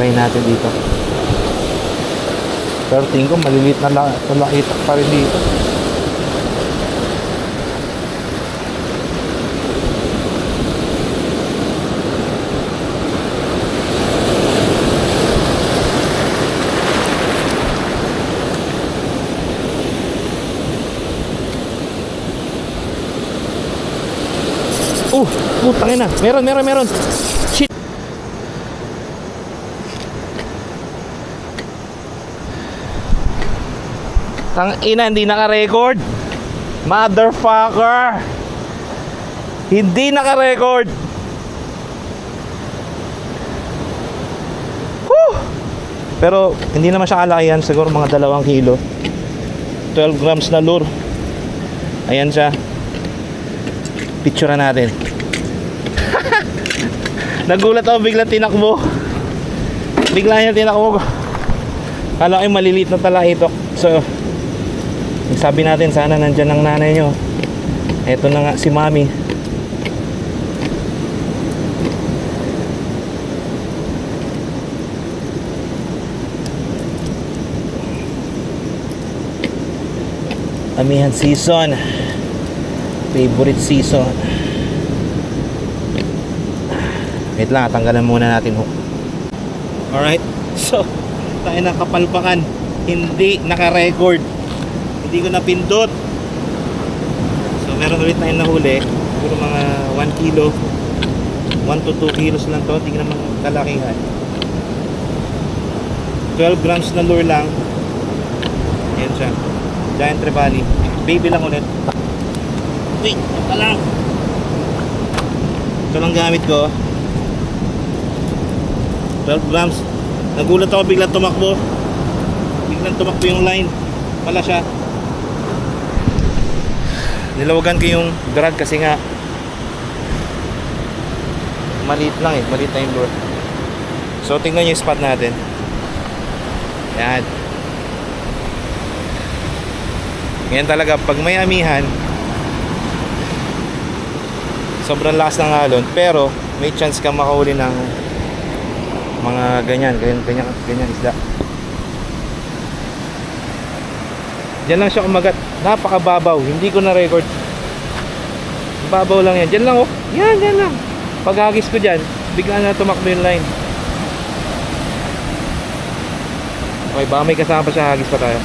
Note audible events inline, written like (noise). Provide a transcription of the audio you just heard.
Try natin dito. Pero tingin ko maliliit na la talakita pa rin dito. Oh, putang ina. Meron, meron, meron. Shit. Tang ina, hindi naka-record. Motherfucker. Hindi naka-record. Whew. Pero hindi naman siya kalaki yan. Siguro mga dalawang kilo. 12 grams na lure. Ayan siya. Picture natin. (laughs) Nagulat ako biglang tinakbo. Bigla niya tinakbo. Kala ko maliliit na talaitok. So, sabi natin sana nandyan ang nanay nyo. Eto na nga si mami. Amihan season. Favorite season. Wait lang, tanggalan muna natin hook. Alright. (laughs) So, tayo na kapalpakan. Hindi naka-record. Hindi ko napindot. So, meron ulit tayong nahuli. Siguro mga 1 kilo. 1 to 2 kilos lang to. Hindi naman kalakihan. 12 grams na lure lang. Yan siya. Giant Trevally. Baby lang ulit. Wait, ito lang. Ito lang gamit ko. 12 grams. Nagulat ako biglang tumakbo. Biglang tumakbo yung line. Pala siya. Nilawagan ko yung drag kasi nga maliit lang eh. Maliit na yung lure. So tingnan nyo yung spot natin. Yan. Ngayon talaga, pag may amihan, sobrang lakas ng alon, pero may chance ka makahuli ng mga ganyan, ganyan, ganyan, ganyan isda. Diyan lang siya kumagat. Napakababaw. Hindi ko na-record. Babaw lang yan. Diyan lang oh. Yan, yan lang. Paghagis ko dyan, bigla na tumakbo yung line. Okay, baka may kasama pa siya. Hagis pa tayo.